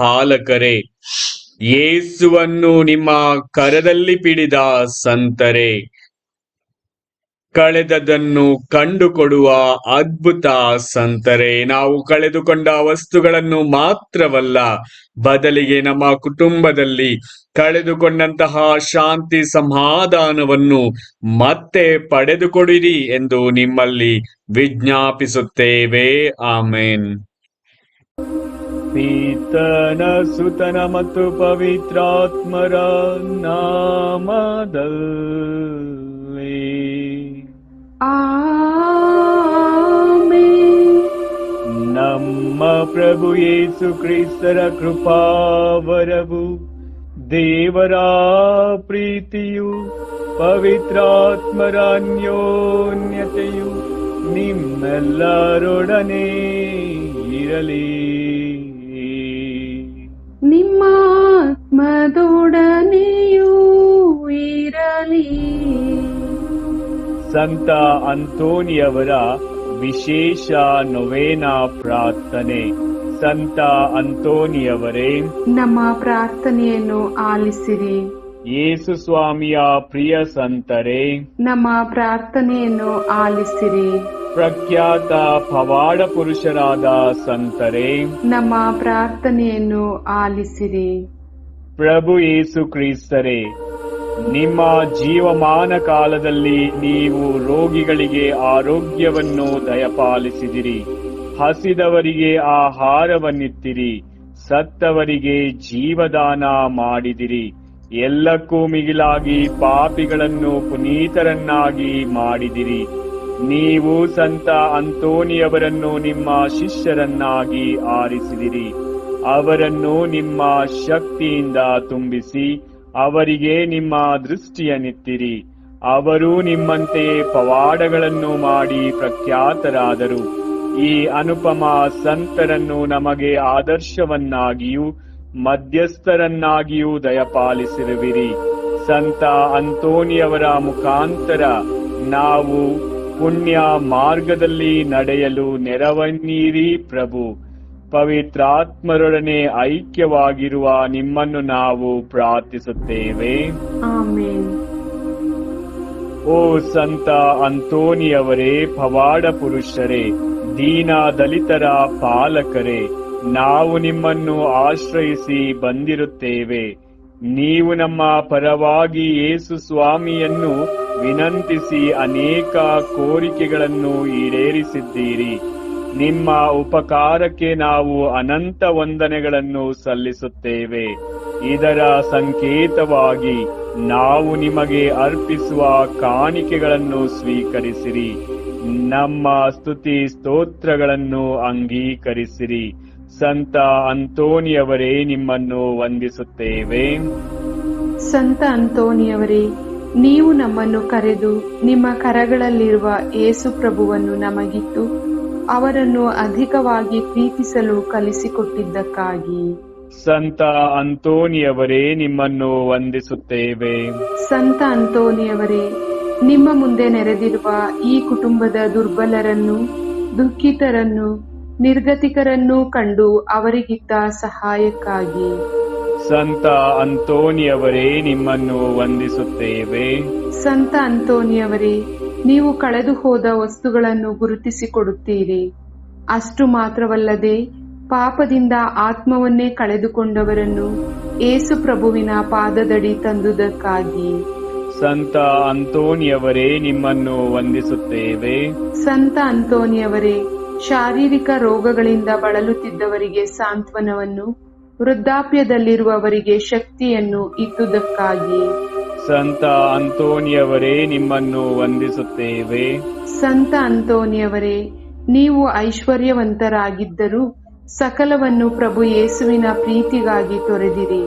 ಪಾಲಕರೇ, ಯೇಸುವನ್ನು ನಿಮ್ಮ ಕರದಲ್ಲಿ ಪಿಡಿದ ಸಂತರೆ, ಕಳೆದದನ್ನು ಕಂಡುಕೊಡುವ ಅದ್ಭುತ ಸಂತರೇ. ನಾವು ಕಳೆದುಕೊಂಡ ವಸ್ತುಗಳನ್ನು ಮಾತ್ರವಲ್ಲ, ಬದಲಿಗೆ ನಮ್ಮ ಕುಟುಂಬದಲ್ಲಿ ಕಳೆದುಕೊಂಡಂತಹ ಶಾಂತಿ ಸಮಾಧಾನವನ್ನು ಮತ್ತೆ ಪಡೆದುಕೊಡಿರಿ ಎಂದು ನಿಮ್ಮಲ್ಲಿ ವಿಜ್ಞಾಪಿಸುತ್ತೇವೆ. ಆಮೇನ್. ಪೀತನ ಸುತನ ಮತ್ತು ಪವಿತ್ರಾತ್ಮರ ನಾಮದಲ್ಲಿ. ನಮ್ಮ ಪ್ರಭು ಯೇಸು ಕ್ರಿಸ್ತರ ಕೃಪಾವರವು ದೇವರ ಪ್ರೀತಿಯು ಪವಿತ್ರಾತ್ಮರ ಅನ್ಯೋನ್ಯತೆಯು ನಿಮ್ಮೆಲ್ಲರೊಡನೆ ಇರಲಿ ಇರಲಿ. ಸಂತ ಅಂತೋನಿಯವರ ವಿಶೇಷ ನೊವೇನಾ ಪ್ರಾರ್ಥನೆ. ಸಂತ ಅಂತೋನಿಯವರೇ ನಮ್ಮ ಪ್ರಾರ್ಥನೆಯನ್ನು ಆಲಿಸಿರಿ. ಯೇಸು ಸ್ವಾಮಿಯ ಪ್ರಿಯ ಸಂತರೆ ನಮ್ಮ ಪ್ರಾರ್ಥನೆಯನ್ನು ಆಲಿಸಿರಿ. ಪ್ರಖ್ಯಾತ ಪವಾಡ ಪುರುಷರಾದ ಸಂತರೆ ನಮ್ಮ ಪ್ರಾರ್ಥನೆಯನ್ನು ಆಲಿಸಿರಿ. ಪ್ರಭು ಯೇಸು ಕ್ರಿಸ್ತರೇ ನಿಮ್ಮ ಜೀವಮಾನ ಕಾಲದಲ್ಲಿ ನೀವು ರೋಗಿಗಳಿಗೆ ಆರೋಗ್ಯವನ್ನು ದಯಪಾಲಿಸಿದಿರಿ. ಹಸಿದವರಿಗೆ ಆಹಾರವನ್ನಿತ್ತಿರಿ ಸತ್ತವರಿಗೆ ಜೀವದಾನ ಮಾಡಿದಿರಿ. ಎಲ್ಲಕ್ಕೂ ಮಿಗಿಲಾಗಿ ಪಾಪಿಗಳನ್ನು ಪುನೀತರನ್ನಾಗಿ ಮಾಡಿದಿರಿ. ನೀವು ಸಂತ ಅಂತೋನಿಯವರನ್ನು ನಿಮ್ಮ ಶಿಷ್ಯರನ್ನಾಗಿ ಆರಿಸಿದಿರಿ. ಅವರನ್ನು ನಿಮ್ಮ ಶಕ್ತಿಯಿಂದ ತುಂಬಿಸಿ ಅವರಿಗೆ ನಿಮ್ಮ ದೃಷ್ಟಿಯನ್ನಿತ್ತಿರಿ ಅವರು ನಿಮ್ಮಂತೆಯೇ ಪವಾಡಗಳನ್ನು ಮಾಡಿ ಪ್ರಖ್ಯಾತರಾದರು. ಈ ಅನುಪಮ ಸಂತರನ್ನು ನಮಗೆ ಆದರ್ಶವನ್ನಾಗಿಯೂ ಮಧ್ಯಸ್ಥರನ್ನಾಗಿಯೂ ದಯಪಾಲಿಸಿರುವಿರಿ. ಸಂತ ಅಂತೋನಿಯವರ ಮುಖಾಂತರ ನಾವು ಪುಣ್ಯ ಮಾರ್ಗದಲ್ಲಿ ನಡೆಯಲು ನೆರವನ್ನೀರಿ ಪ್ರಭು. ಪವಿತ್ರಾತ್ಮರೊಡನೆ ಐಕ್ಯವಾಗಿರುವ ನಿಮ್ಮನ್ನು ನಾವು ಪ್ರಾರ್ಥಿಸುತ್ತೇವೆ. ಓ ಸಂತ ಅಂತೋನಿಯವರೇ ಪವಾಡ ಪುರುಷರೇ ದೀನ ದಲಿತರ ಪಾಲಕರೇ ನಾವು ನಿಮ್ಮನ್ನು ಆಶ್ರಯಿಸಿ ಬಂದಿರುತ್ತೇವೆ. ನೀವು ನಮ್ಮ ಪರವಾಗಿ ಯೇಸು ಸ್ವಾಮಿಯನ್ನು ವಿನಂತಿಸಿ ಅನೇಕ ಕೋರಿಕೆಗಳನ್ನು ಈಡೇರಿಸಿದ್ದೀರಿ. ನಿಮ್ಮ ಉಪಕಾರಕ್ಕೆ ನಾವು ಅನಂತ ವಂದನೆಗಳನ್ನು ಸಲ್ಲಿಸುತ್ತೇವೆ. ಇದರ ಸಂಕೇತವಾಗಿ ನಾವು ನಿಮಗೆ ಅರ್ಪಿಸುವ ಕಾಣಿಕೆಗಳನ್ನು ಸ್ವೀಕರಿಸಿರಿ. ನಮ್ಮ ಸ್ತುತಿ ಸ್ತೋತ್ರಗಳನ್ನು ಅಂಗೀಕರಿಸಿರಿ. ಸಂತ ಅಂತೋನಿಯವರೇ ನಿಮ್ಮನ್ನು ವಂದಿಸುತ್ತೇವೆ. ಸಂತ ಅಂತೋನಿಯವರೇ ನೀವು ನಮ್ಮನ್ನು ಕರೆದು ನಿಮ್ಮ ಕರಗಳಲ್ಲಿರುವ ಏಸು ಪ್ರಭುವನ್ನು ನಮಗಿತ್ತು ಅವರನ್ನು ಅಧಿಕವಾಗಿ ಪ್ರೀತಿಸಲು ಕಲಿಸಿಕೊಟ್ಟಿದ್ದಕ್ಕಾಗಿ. ಸಂತ ಅಂತೋನಿಯವರೇ ನಿಮ್ಮನ್ನು ವಂದಿಸುತ್ತೇವೆ. ಸಂತ ಅಂತೋನಿಯವರೇ ನಿಮ್ಮ ಮುಂದೆ ನೆರೆದಿರುವ ಈ ಕುಟುಂಬದ ದುರ್ಬಲರನ್ನು ದುಃಖಿತರನ್ನು ನಿರ್ಗತಿಕರನ್ನು ಕಂಡು ಅವರಿಗಿದ್ದ ಸಹಾಯಕ್ಕಾಗಿ. ಸಂತ ಅಂತೋನಿಯವರೇ ನಿಮ್ಮನ್ನು ವಂದಿಸುತ್ತೇವೆ. ಸಂತ ಅಂತೋನಿಯವರೇ ನೀವು ಕಳೆದು ಹೋದ ವಸ್ತುಗಳನ್ನು ಗುರುತಿಸಿಕೊಡುತ್ತೀರಿ. ಅಷ್ಟು ಮಾತ್ರವಲ್ಲದೆ ಪಾಪದಿಂದ ಆತ್ಮವನ್ನೇ ಕಳೆದುಕೊಂಡವರನ್ನು ಏಸು ಪ್ರಭುವಿನ ಪಾದದಡಿ ತಂದುದಕ್ಕಾಗಿ. ಸಂತ ಅಂತೋನಿಯವರೇ ನಿಮ್ಮನ್ನು ವಂದಿಸುತ್ತೇವೆ. ಸಂತ ಅಂತೋನಿಯವರೇ ಶಾರೀರಿಕ ರೋಗಗಳಿಂದ ಬಳಲುತ್ತಿದ್ದವರಿಗೆ ಸಾಂತ್ವನವನ್ನು ವೃದ್ಧಾಪ್ಯದಲ್ಲಿರುವವರಿಗೆ ಶಕ್ತಿಯನ್ನು ಇದ್ದುದಕ್ಕಾಗಿ ಸಂತ ಅಂತೋನಿಯವರೇ ನಿಮ್ಮನ್ನು ವಂದಿಸುತ್ತೇವೆ. ಸಂತ ಅಂತೋನಿಯವರೇ ನೀವು ಐಶ್ವರ್ಯವಂತರಾಗಿದ್ದರೂ ಸಕಲವನ್ನು ಪ್ರಭು ಯೇಸುವಿನ ಪ್ರೀತಿಗಾಗಿ ತೊರೆದಿರಿ.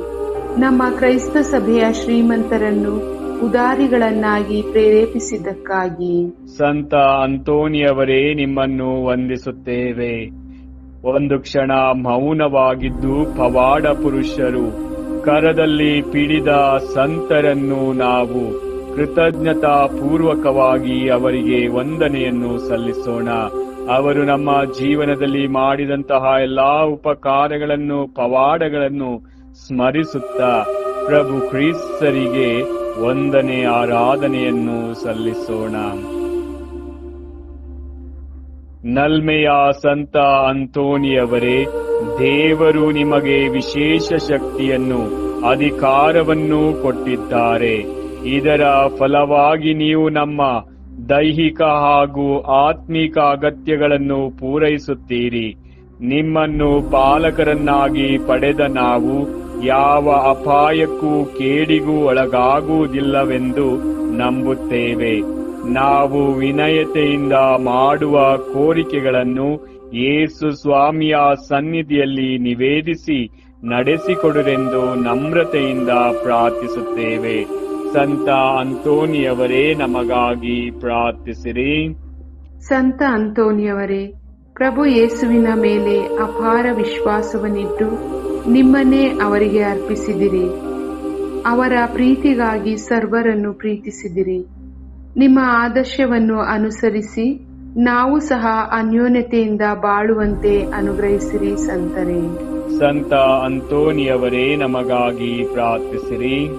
ನಮ್ಮ ಕ್ರೈಸ್ತ ಸಭೆಯ ಶ್ರೀಮಂತರನ್ನು ಉದಾರಿಗಳನ್ನಾಗಿ ಪ್ರೇರೇಪಿಸಿದ್ದಕ್ಕಾಗಿ. ಸಂತ ಅಂತೋನಿಯವರೇ ನಿಮ್ಮನ್ನು ವಂದಿಸುತ್ತೇವೆ. ಒಂದು ಕ್ಷಣ ಮೌನವಾಗಿದ್ದು ಪವಾಡ ಪುರುಷರು, ಕರದಲ್ಲಿ ಪಿಡಿದ ಸಂತರನ್ನು ನಾವು ಕೃತಜ್ಞತಾ ಪೂರ್ವಕವಾಗಿ ಅವರಿಗೆ ವಂದನೆಯನ್ನು ಸಲ್ಲಿಸೋಣ. ಅವರು ನಮ್ಮ ಜೀವನದಲ್ಲಿ ಮಾಡಿದಂತಹ ಎಲ್ಲಾ ಉಪಕಾರಗಳನ್ನು, ಪವಾಡಗಳನ್ನು ಸ್ಮರಿಸುತ್ತಾ ಪ್ರಭು ಕ್ರಿಸ್ತರಿಗೆ ವಂದನೆ ಆರಾಧನೆಯನ್ನು ಸಲ್ಲಿಸೋಣ. ನಲ್ಮೆಯ ಸಂತ ಅಂತೋನಿಯವರೇ ದೇವರು ನಿಮಗೆ ವಿಶೇಷ ಶಕ್ತಿಯನ್ನು, ಅಧಿಕಾರವನ್ನು ಕೊಟ್ಟಿದ್ದಾರೆ. ಇದರ ಫಲವಾಗಿ ನೀವು ನಮ್ಮ ದೈಹಿಕ ಹಾಗೂ ಆತ್ಮಿಕ ಅಗತ್ಯಗಳನ್ನು ಪೂರೈಸುತ್ತೀರಿ. ನಿಮ್ಮನ್ನು ಪಾಲಕರನ್ನಾಗಿ ಪಡೆದ ನಾವು ಯಾವ ಅಪಾಯಕ್ಕೂ ಕೇಡಿಗೂ ಒಳಗಾಗುವುದಿಲ್ಲವೆಂದು ನಂಬುತ್ತೇವೆ. ನಾವು ವಿನಯತೆಯಿಂದ ಮಾಡುವ ಕೋರಿಕೆಗಳನ್ನು ಯೇಸು ಸ್ವಾಮಿಯ ಸನ್ನಿಧಿಯಲ್ಲಿ ನಿವೇದಿಸಿ ನಡೆಸಿಕೊಡುರೆಂದು ನಮ್ರತೆಯಿಂದ ಪ್ರಾರ್ಥಿಸುತ್ತೇವೆ. ಸಂತ ಅಂತೋನಿಯವರೇ ನಮಗಾಗಿ ಪ್ರಾರ್ಥಿಸಿರಿ. ಸಂತ ಅಂತೋನಿಯವರೇ ಪ್ರಭು ಯೇಸುವಿನ ಮೇಲೆ ಅಪಾರ ವಿಶ್ವಾಸವನ್ನಿಟ್ಟು ನಿಮ್ಮನ್ನೇ ಅವರಿಗೆ ಅರ್ಪಿಸಿದಿರಿ. ಅವರ ಪ್ರೀತಿಗಾಗಿ ಸರ್ವರನ್ನು ಪ್ರೀತಿಸಿದಿರಿ. ನಿಮ್ಮ ಆದರ್ಶವನ್ನು ಅನುಸರಿಸಿ ನಾವು ಸಹ ಅನ್ಯೋನ್ಯತೆಯಿಂದ ಬಾಳುವಂತೆ ಅನುಗ್ರಹಿಸಿರಿ ಸಂತರೇ. ಸಂತ ಅಂತೋನಿಯವರೇ ನಮಗಾಗಿ ಪ್ರಾರ್ಥಿಸಿರಿ.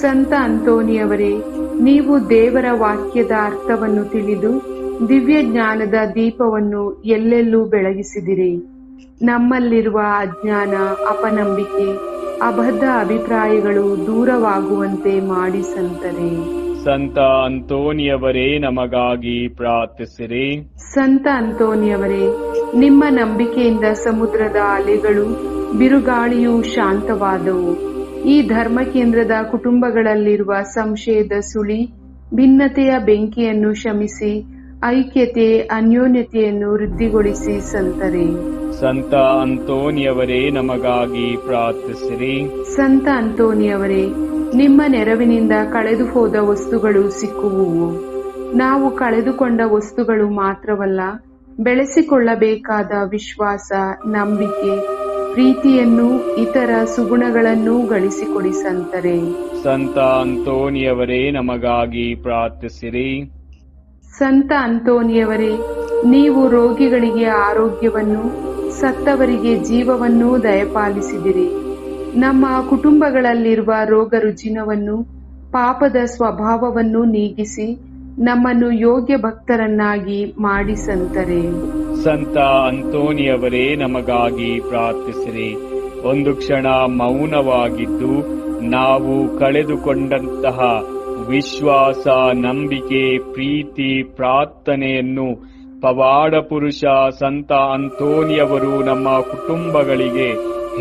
ಸಂತ ಅಂತೋನಿಯವರೇ ನೀವು ದೇವರ ವಾಕ್ಯದ ಅರ್ಥವನ್ನು ತಿಳಿದು ದಿವ್ಯ ಜ್ಞಾನದ ದೀಪವನ್ನು ಎಲ್ಲೆಲ್ಲೂ ಬೆಳಗಿಸಿದಿರಿ. ನಮ್ಮಲ್ಲಿರುವ ಅಜ್ಞಾನ ಅಪನಂಬಿಕೆ ಅಬದ್ಧ ಅಭಿಪ್ರಾಯಗಳು ದೂರವಾಗುವಂತೆ ಮಾಡಿ ಸಂತರೆ ಸಂತ ಅಂತೋನಿಯವರೇ ನಮಗಾಗಿ ಪ್ರಾರ್ಥಿಸಿರಿ. ಸಂತ ಅಂತೋನಿಯವರೇ ನಿಮ್ಮ ನಂಬಿಕೆಯಿಂದ ಸಮುದ್ರದ ಅಲೆಗಳು ಬಿರುಗಾಳಿಯು ಶಾಂತವಾದವು. ಈ ಧರ್ಮ ಕೇಂದ್ರದ ಕುಟುಂಬಗಳಲ್ಲಿರುವ ಸಂಶಯದ ಸುಳಿ ಭಿನ್ನತೆಯ ಬೆಂಕಿಯನ್ನು ಶಮಿಸಿ ಐಕ್ಯತೆ ಅನ್ಯೋನ್ಯತೆಯನ್ನು ವೃದ್ಧಿಗೊಳಿಸಿ ಸಂತರೇ. ಸಂತ ಅಂತೋನಿಯವರೇ ನಮಗಾಗಿ ಪ್ರಾರ್ಥಿಸಿರಿ. ಸಂತ ಅಂತೋನಿಯವರೇ ನಿಮ್ಮ ನೆರವಿನಿಂದ ಕಳೆದು ಹೋದ ವಸ್ತುಗಳು ಸಿಕ್ಕುವುವು. ನಾವು ಕಳೆದುಕೊಂಡ ವಸ್ತುಗಳು ಮಾತ್ರವಲ್ಲ ಬೆಳೆಸಿಕೊಳ್ಳಬೇಕಾದ ವಿಶ್ವಾಸ ನಂಬಿಕೆ ಪ್ರೀತಿಯನ್ನು ಇತರ ಸುಗುಣಗಳನ್ನೂ ಗಳಿಸಿಕೊಡಿ ಸಂತರೆ. ಸಂತ ಅಂತೋನಿಯವರೇ ನಮಗಾಗಿ ಪ್ರಾರ್ಥಿಸಿರಿ. ಸಂತ ಅಂತೋನಿಯವರೇ ನೀವು ರೋಗಿಗಳಿಗೆ ಆರೋಗ್ಯವನ್ನು ಸತ್ತವರಿಗೆ ಜೀವವನ್ನು ದಯಪಾಲಿಸಿದಿರಿ. ನಮ್ಮ ಕುಟುಂಬಗಳಲ್ಲಿರುವ ರೋಗ ರುಜಿನವನ್ನು ಪಾಪದ ಸ್ವಭಾವವನ್ನು ನೀಗಿಸಿ ನಮ್ಮನ್ನು ಯೋಗ್ಯ ಭಕ್ತರನ್ನಾಗಿ ಮಾಡಿ ಸಂತರೆ ಸಂತ ಅಂತೋನಿಯವರೇ, ನಮಗಾಗಿ ಪ್ರಾರ್ಥಿಸಿರಿ. ಒಂದು ಕ್ಷಣ ಮೌನವಾಗಿದ್ದು, ನಾವು ಕಳೆದುಕೊಂಡಂತಹ ವಿಶ್ವಾಸ, ನಂಬಿಕೆ, ಪ್ರೀತಿ, ಪ್ರಾರ್ಥನೆಯನ್ನು ಪವಾಡ ಪುರುಷ ಸಂತ ಅಂತೋನಿಯವರು ನಮ್ಮ ಕುಟುಂಬಗಳಿಗೆ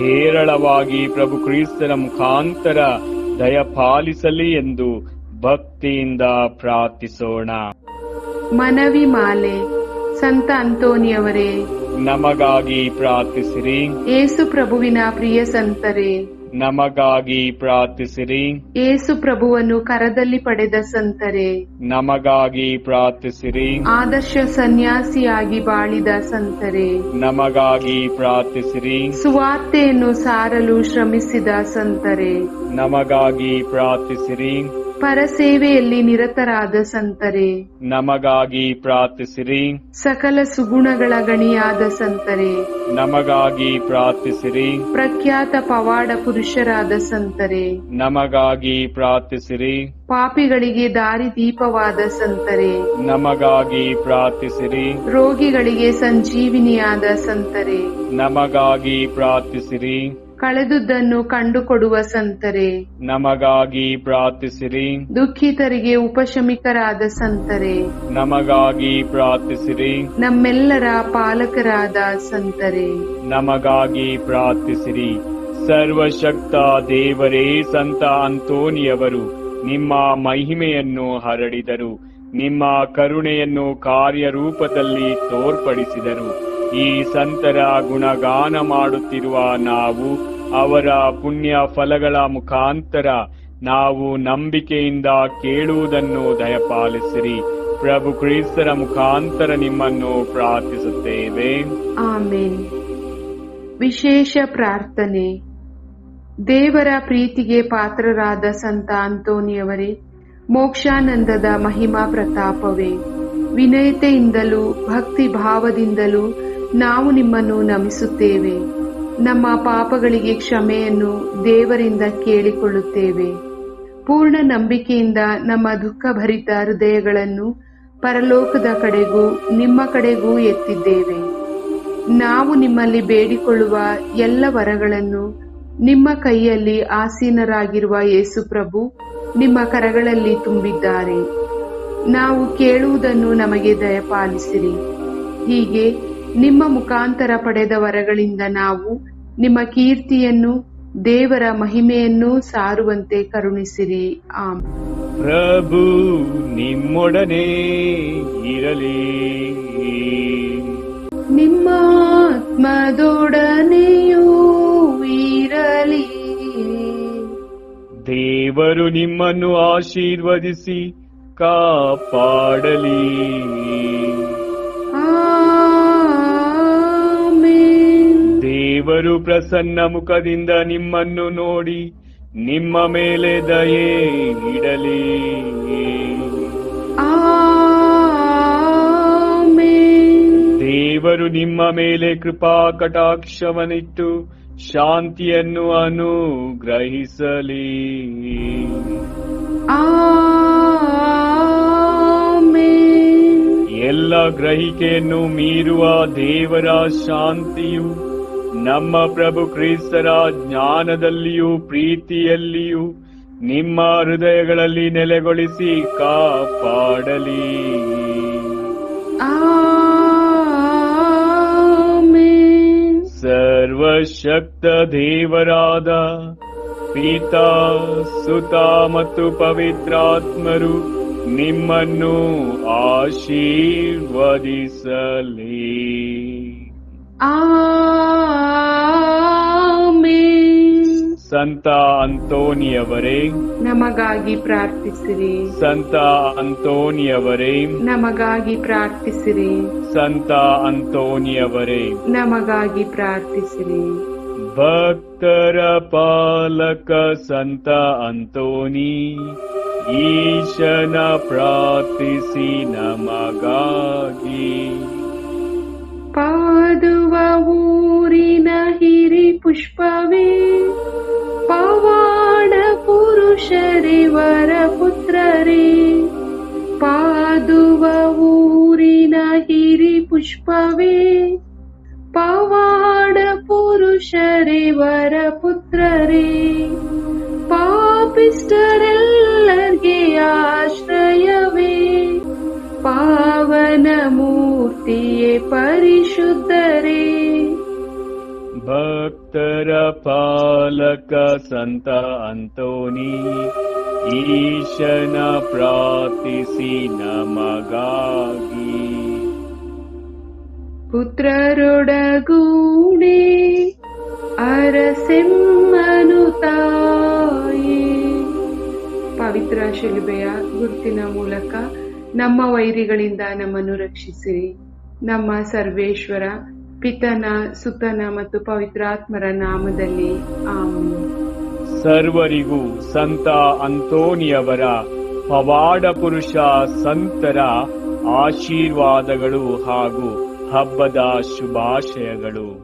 ಹೇರಳವಾಗಿ ಪ್ರಭು ಕ್ರಿಸ್ತನ ಮುಖಾಂತರ ದಯಪಾಲಿಸಲಿ ಎಂದು ಭಕ್ತಿಯಿಂದ ಪ್ರಾರ್ಥಿಸೋಣ. ಮನವಿ ಮಾಲೆ ಸಂತ ಅಂತೋನಿಯವರೇ ನಮಗಾಗಿ ಪ್ರಾರ್ಥಿಸಿರಿ. ಏಸು ಪ್ರಭುವಿನ ಪ್ರಿಯ ಸಂತರೇ. ನಮಗಾಗಿ ಪ್ರಾರ್ಥಿಸಿರಿ. ಏಸು ಪ್ರಭುವನ್ನು ಕರದಲ್ಲಿ ಪಡೆದ ಸಂತರೆ. ನಮಗಾಗಿ ಪ್ರಾರ್ಥಿಸಿರಿ. ಆದರ್ಶ ಸನ್ಯಾಸಿಯಾಗಿ ಬಾಳಿದ ಸಂತರೆ. ನಮಗಾಗಿ ಪ್ರಾರ್ಥಿಸಿರಿ. ಸುವಾರ್ತೆಯನ್ನು ಸಾರಲು ಶ್ರಮಿಸಿದ ಸಂತರೆ. ನಮಗಾಗಿ ಪ್ರಾರ್ಥಿಸಿರಿ. ಪರಸೇವೆಯಲ್ಲಿ ನಿರತರಾದ ಸಂತರೆ. ನಮಗಾಗಿ ಪ್ರಾರ್ಥಿಸಿರಿ. ಸಕಲ ಸುಗುಣಗಳ ಗಣಿಯಾದ ಸಂತರೆ. ನಮಗಾಗಿ ಪ್ರಾರ್ಥಿಸಿರಿ. ಪ್ರಖ್ಯಾತ ಪವಾಡ ಪುರುಷರಾದ ಸಂತರೆ. ನಮಗಾಗಿ ಪ್ರಾರ್ಥಿಸಿರಿ. ಪಾಪಿಗಳಿಗೆ ದಾರಿ ದೀಪವಾದ ಸಂತರೆ. ನಮಗಾಗಿ ಪ್ರಾರ್ಥಿಸಿರಿ. ರೋಗಿಗಳಿಗೆ ಸಂಜೀವಿನಿಯಾದ ಸಂತರೆ. ನಮಗಾಗಿ ಪ್ರಾರ್ಥಿಸಿರಿ. ಕಳೆದುದನ್ನು ಕಂಡುಕೊಡುವ ಸಂತರೆ. ನಮಗಾಗಿ ಪ್ರಾರ್ಥಿಸಿರಿ. ದುಃಖಿತರಿಗೆ ಉಪಶಮಿಕರಾದ ಸಂತರೆ. ನಮಗಾಗಿ ಪ್ರಾರ್ಥಿಸಿರಿ. ನಮ್ಮೆಲ್ಲರ ಪಾಲಕರಾದ ಸಂತರೆ. ನಮಗಾಗಿ ಪ್ರಾರ್ಥಿಸಿರಿ. ಸರ್ವಶಕ್ತ ದೇವರೇ ಸಂತ ಅಂತೋನಿಯವರು ನಿಮ್ಮ ಮಹಿಮೆಯನ್ನು ಹರಡಿದರು ನಿಮ್ಮ ಕರುಣೆಯನ್ನು ಕಾರ್ಯರೂಪದಲ್ಲಿ ತೋರ್ಪಡಿಸಿದರು. ಈ ಸಂತರ ಗುಣಗಾನ ಮಾಡುತ್ತಿರುವ ನಾವು ಅವರ ಪುಣ್ಯ ಫಲಗಳ ಮುಖಾಂತರ ನಾವು ನಂಬಿಕೆಯಿಂದ ಕೇಳುವುದನ್ನು ದಯಪಾಲಿಸಿರಿ. ಪ್ರಭು ಕ್ರಿಸ್ತರ ಮುಖಾಂತರ ನಿಮ್ಮನ್ನು ಪ್ರಾರ್ಥಿಸುತ್ತೇವೆ. ಆಮೇನ್. ವಿಶೇಷ ಪ್ರಾರ್ಥನೆ. ದೇವರ ಪ್ರೀತಿಗೆ ಪಾತ್ರರಾದ ಸಂತ ಅಂತೋನಿಯವರೇ ಮೋಕ್ಷಾನಂದದ ಮಹಿಮಾ ಪ್ರತಾಪವೇ. ವಿನಯತೆಯಿಂದಲೂ ಭಕ್ತಿ ಭಾವದಿಂದಲೂ ನಾವು ನಿಮ್ಮನ್ನು ನಮಿಸುತ್ತೇವೆ. ನಮ್ಮ ಪಾಪಗಳಿಗೆ ಕ್ಷಮೆಯನ್ನು ದೇವರಿಂದ ಕೇಳಿಕೊಳ್ಳುತ್ತೇವೆ. ಪೂರ್ಣ ನಂಬಿಕೆಯಿಂದ ನಮ್ಮ ದುಃಖಭರಿತ ಹೃದಯಗಳನ್ನು ಪರಲೋಕದ ಕಡೆಗೂ ನಿಮ್ಮ ಕಡೆಗೂ ಎತ್ತಿದ್ದೇವೆ. ನಾವು ನಿಮ್ಮಲ್ಲಿ ಬೇಡಿಕೊಳ್ಳುವ ಎಲ್ಲ ವರಗಳನ್ನು ನಿಮ್ಮ ಕೈಯಲ್ಲಿ ಆಸೀನರಾಗಿರುವ ಯೇಸುಪ್ರಭು ನಿಮ್ಮ ಕರಗಳಲ್ಲಿ ತುಂಬಿದ್ದಾರೆ. ನಾವು ಕೇಳುವುದನ್ನು ನಮಗೆ ದಯಪಾಲಿಸಿರಿ. ಹೀಗೆ ನಿಮ್ಮ ಮುಖಾಂತರ ಪಡೆದ ವರಗಳಿಂದ ನಾವು ನಿಮ್ಮ ಕೀರ್ತಿಯನ್ನು ದೇವರ ಮಹಿಮೆಯನ್ನು ಸಾರುವಂತೆ ಕರುಣಿಸಿರಿ. ಆಮ್. ಪ್ರಭು ನಿಮ್ಮೊಡನೆ ಇರಲಿ. ನಿಮ್ಮ ಆತ್ಮದೊಡನೆಯೂ ಇರಲಿ. ದೇವರು ನಿಮ್ಮನ್ನು ಆಶೀರ್ವದಿಸಿ ಕಾಪಾಡಲಿ. ದೇವರು ಪ್ರಸನ್ನ ಮುಖದಿಂದ ನಿಮ್ಮನ್ನು ನೋಡಿ ನಿಮ್ಮ ಮೇಲೆ ದಯೆ ಇಡಲಿ. ದೇವರು ನಿಮ್ಮ ಮೇಲೆ ಕೃಪಾ ಕಟಾಕ್ಷವನಿಟ್ಟು ಶಾಂತಿಯನ್ನು ಅನುಗ್ರಹಿಸಲಿ. ಎಲ್ಲ ಗ್ರಹಿಕೆಯನ್ನು ಮೀರುವ ದೇವರ ಶಾಂತಿಯು ನಮ್ಮ ಪ್ರಭು ಕ್ರಿಸ್ತರ ಜ್ಞಾನದಲ್ಲಿಯೂ ಪ್ರೀತಿಯಲ್ಲಿಯೂ ನಿಮ್ಮ ಹೃದಯಗಳಲ್ಲಿ ನೆಲೆಗೊಳಿಸಿ ಕಾಪಾಡಲಿ. ಸರ್ವಶಕ್ತ ದೇವರಾದ ಪಿತಾ ಸುತ ಮತ್ತು ಪವಿತ್ರಾತ್ಮರು ನಿಮ್ಮನ್ನು ಆಶೀರ್ವದಿಸಲಿ. ಸಂತ ಅಂತೋನಿಯವರೇ. ನಮಗಾಗಿ ಪ್ರಾರ್ಥಿಸಿರಿ. ಸಂತ ಅಂತೋನಿಯವರೇ. ನಮಗಾಗಿ ಪ್ರಾರ್ಥಿಸಿರಿ. ಸಂತ ಅಂತೋನಿಯವರೇ. ನಮಗಾಗಿ ಪ್ರಾರ್ಥಿಸಿರಿ. ಭಕ್ತರ ಪಾಲಕ ಸಂತ ಅಂತೋನಿ. ಈಶನ ಪ್ರಾರ್ಥಿಸಿ ನಮಗಾಗಿ. पु पवाड पुरुष ेवर पुत्रे पूरिन हिरि पुष्पवे पवाडपुरुष रेर पुत्रे पिस्ट्रे आश्रयवे पावनमूर्तिये परिशुद्धरे ಭಕ್ತರ ಪಾಲಕ ಸಂತ ಅಂತೋನಿ. ಈಶನ ಪ್ರಾರ್ಥಿಸಿ ನಮಗಾಗಿ. ಪುತ್ರರೊಡಗೂಣಿ ಅರಸಿಂಹನು ತಾಯಿ. ಪವಿತ್ರ ಶಿಲುಬೆಯ ಗುರುತಿನ ಮೂಲಕ ನಮ್ಮ ವೈರಿಗಳಿಂದ ನಮ್ಮನ್ನು ರಕ್ಷಿಸಿರಿ. ನಮ್ಮ ಸರ್ವೇಶ್ವರ ಪಿತನ, ಸುತನ ಮತ್ತು ಪವಿತ್ರಾತ್ಮರ ನಾಮದಲ್ಲಿ ಸರ್ವರಿಗೂ ಸಂತ ಅಂತೋನಿಯವರ, ಪವಾಡ ಪುರುಷ ಸಂತರ ಆಶೀರ್ವಾದಗಳು ಹಾಗೂ ಹಬ್ಬದ ಶುಭಾಶಯಗಳು.